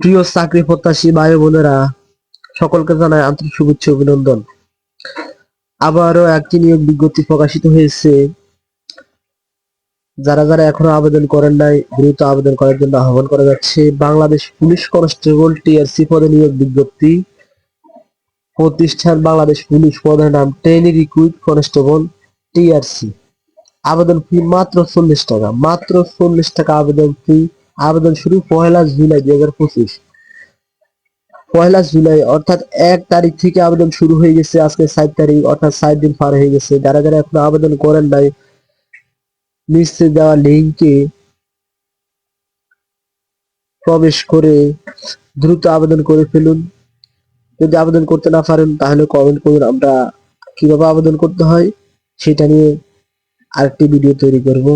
প্রিয় চাকরি প্রত্যাশী ভাই বোনেরা, সকলকে জানাই আন্তরিক শুভেচ্ছা অভিনন্দন। আবারও একটি নিয়োগ বিজ্ঞপ্তি প্রকাশিত হয়েছে। যারা যারা এখনও আবেদন করেন নাই, দ্রুত আবেদন করার জন্য আহ্বান করা যাচ্ছে। বাংলাদেশ পুলিশ কনস্টেবল টিআরসি পদে নিয়োগ বিজ্ঞপ্তি। প্রতিষ্ঠান বাংলাদেশ পুলিশ পদের নাম ট্রেনি রিক্রুইট কনস্টেবল টিআরসি। আবেদন ফি মাত্র চল্লিশ টাকা। মাত্র চল্লিশ টাকা আবেদন ফি আবেদন শুরু পয়লা জুলাই দুই হাজার পঁচিশ। পয়লা জুলাই, অর্থাৎ এক তারিখ থেকে আবেদন শুরু হয়ে গেছে আজকে সাত তারিখ, অর্থাৎ সাত দিন পার হয়ে গেছে। যারা যারা এখনও আবেদন করেন নাই নিচে দেওয়া লিঙ্কে প্রবেশ করে দ্রুত আবেদন করে ফেলুন। যদি আবেদন করতে না পারেন, তাহলে কমেন্ট করুন আমরা কীভাবে আবেদন করতে হয়, সেটা নিয়ে আরেকটি ভিডিও তৈরি করব।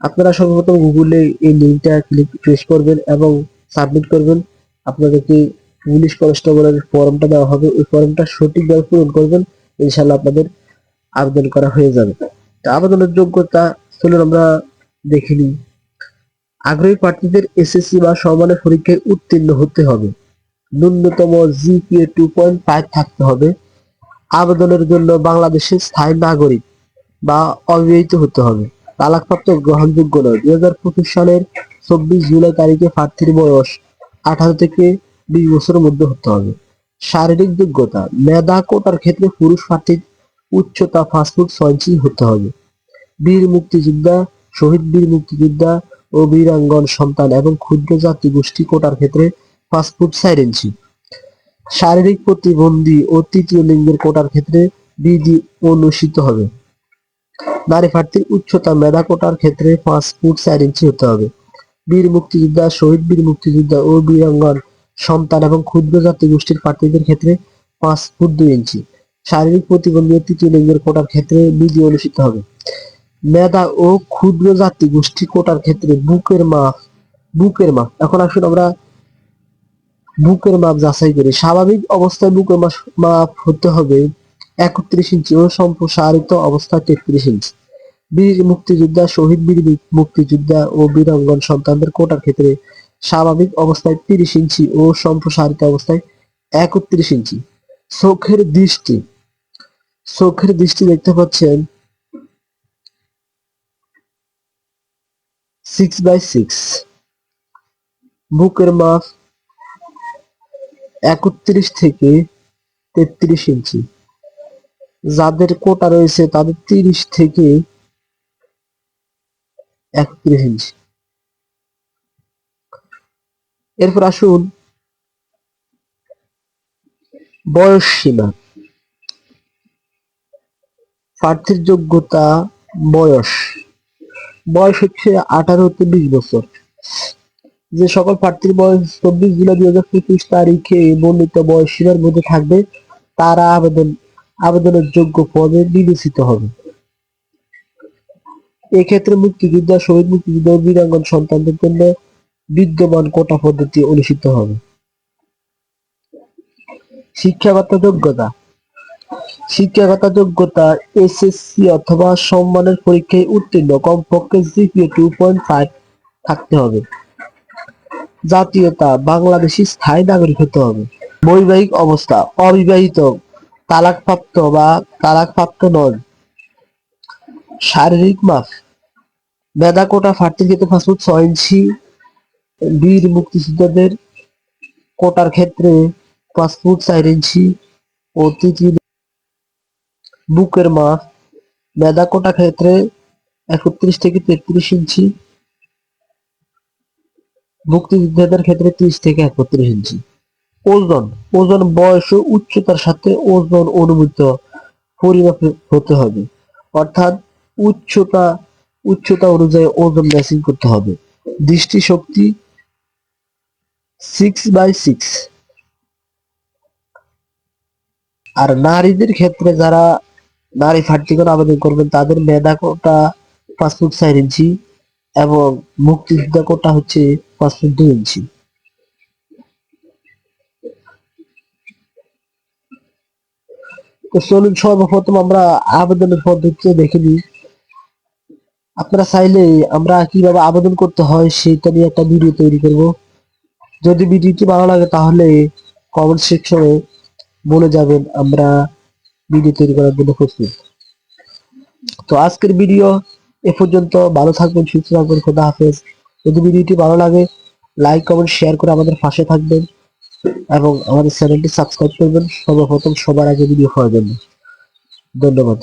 আপনারা সর্বপ্রথম গুগলে এই লিঙ্কটা ক্লিক প্রেস করবেন এবং সাবমিট করবেন। আপনাদেরকে পুলিশ কনস্টেবলের ফর্মটা দেওয়া হবে। ওই ফর্মটা সঠিকভাবে পূরণ করবেন। ইনশাল্লাহ আপনাদের আবেদন করা হয়ে যাবে। তা আবেদনের যোগ্যতা চলুন আমরা দেখে নিই। আগ্রহী প্রার্থীদের এসএসসি বা সমানের পরীক্ষায় উত্তীর্ণ হতে হবে। ন্যূনতম জিপিএ টু পয়েন্ট ফাইভ থাকতে হবে। আবেদনের জন্য বাংলাদেশের স্থায়ী নাগরিক বা অবিবাহিত হতে হবে। তালাকপ্রাপ্ত গ্রহণযোগ্য নয়। দুই হাজার পঁচিশ সালের চব্বিশ জুলাই তারিখে প্রার্থীর বয়স আঠারো থেকে বিশ বছরের মধ্যে হতে হবে। শারীরিক যোগ্যতা মেধা কোটার ক্ষেত্রে পুরুষ প্রার্থীর উচ্চতা ফাস্টফুড ছয় হতে হবে। বীর মুক্তিযোদ্ধা, শহীদ বীর মুক্তিযোদ্ধা ও বীরাঙ্গন সন্তান এবং ক্ষুদ্র জাতি গোষ্ঠী কোটার ক্ষেত্রে ফাস্টফুড চার ইঞ্চি। শারীরিক প্রতিবন্ধী ও তৃতীয় লিঙ্গের কোটার ক্ষেত্রে বিধি অনুষ্ঠিত হবে। নারী প্রার্থীর উচ্চতা মেধা কোটার ক্ষেত্রে পাঁচ ফুট চার ইঞ্চি হতে হবে। বীর মুক্তিযোদ্ধা, শহীদ বীর মুক্তিযোদ্ধা ও বীরাঙ্গন সন্তান এবং ক্ষুদ্র জাতি গোষ্ঠীর প্রার্থীদের ক্ষেত্রে পাঁচ ফুট দুই ইঞ্চি। শারীরিক প্রতিবন্ধী তৃতীয় লিঙ্গের কোটার ক্ষেত্রে বিধি অনুষ্ঠিত হবে। মেধা ও ক্ষুদ্র জাতি গোষ্ঠী কোটার ক্ষেত্রে বুকের মাপ বুকের মাপ। এখন আসুন আমরা বুকের মাপ যাচাই করি। স্বাভাবিক অবস্থায় বুকের মাপ মাপ হতে হবে একত্রিশ ইঞ্চি ও সম্প্রসারিত অবস্থায় তেত্রিশ ইঞ্চি। বীর মুক্তিযোদ্ধা, শহীদ বীর মুক্তিযোদ্ধা ও বীরাঙ্গন সন্তানদের কোটার ক্ষেত্রে স্বাভাবিক অবস্থায় তিরিশ ইঞ্চি ও সম্প্রসারিত অবস্থায় একত্রিশ ইঞ্চি। চোখের দৃষ্টি। চোখের দৃষ্টি দেখতে পাচ্ছেন সিক্স বাই সিক্স বুকের মাপ একত্রিশ থেকে তেত্রিশ ইঞ্চি। যাদের কোটা রয়েছে তাদের তিরিশ থেকে একত্রিশ ইঞ্চি। এরপর আসুন, বয়স সীমা। প্রার্থীর যোগ্যতা বয়স। বয়স হচ্ছে আঠারো থেকে বিশ বছর। যে সকল প্রার্থীর বয়স চব্বিশ জুলাই দুই হাজার পঁচিশ তারিখে বর্ণিত বয়স সীমার মধ্যে থাকবে, তারা আবেদন আবেদনের যোগ্য পদে বিবেচিত হবে। এক্ষেত্রে মুক্তিযোদ্ধা, শহীদ মুক্তিযোদ্ধা বীরাঙ্গন সন্তানদের জন্য বিদ্যমান কোটা পদ্ধতি অনুষ্ঠিত হবে। শিক্ষাগত যোগ্যতা। শিক্ষাগত যোগ্যতা, এসএসসি অথবা সম্মানের পরীক্ষায় উত্তীর্ণ। কমপক্ষে জিপিএ টু পয়েন্ট ফাইভ থাকতে হবে। জাতীয়তা, বাংলাদেশি স্থায়ী নাগরিক হতে হবে। বৈবাহিক অবস্থা, অবিবাহিত তালাকপ্রাপ্ত বা তালাকপ্রাপ্ত নন শারীরিক মাপ মেধা কোটা প্রার্থীর ক্ষেত্রে ফাস্টফুড ছয় ইঞ্চি। বীর মুক্তিযোদ্ধাদের কোটার ক্ষেত্রে পাসপোর্ট চার ইঞ্চি। ও তৃতীয় বুকের মাপ মেধা কোটা ক্ষেত্রে একত্রিশ থেকে তেত্রিশ ইঞ্চি। মুক্তিযোদ্ধাদের ক্ষেত্রে ত্রিশ থেকে একত্রিশ ইঞ্চি। ওজন ওজন বয়স ও উচ্চতার সাথে ওজন অনুমিত পরিমাপ হতে হবে। অর্থাৎ উচ্চতা উচ্চতা অনুযায়ী ওজন ম্যাচিং করতে হবে। দৃষ্টিশক্তি সিক্স বাই সিক্স আর নারীদের ক্ষেত্রে যারা নারী প্রার্থীগণ আবেদন করবেন, তাদের মেধা কোটা পাঁচ ফুট চার ইঞ্চি এবং মুক্তিযোদ্ধা কোটা হচ্ছে পাঁচ ফুট দুই ইঞ্চি। তো চলুন সর্বপ্রথম আমরা আবেদনের পদ্ধতি দেখে নিই। আপনারা চাইলে আমরা কীভাবে আবেদন করতে হয় সেটা নিয়ে একটা ভিডিও তৈরি করব। যদি ভিডিওটি ভালো লাগে তাহলে কমেন্ট সেকশনে বলে যাবেন, আমরা ভিডিও তৈরি করার জন্য প্রস্তুত। তো আজকের ভিডিও এ পর্যন্ত। ভালো থাকবেন, সুস্থ থাকবেন, খোদা হাফেজ। যদি ভিডিওটি ভালো লাগে লাইক কমেন্ট শেয়ার করে আমাদের পাশে থাকবেন। এবং আমাদের চ্যানেলটি সাবস্ক্রাইব করবেন। সর্বপ্রথম সবার আগে ভিডিও হওয়ার জন্য। ধন্যবাদ।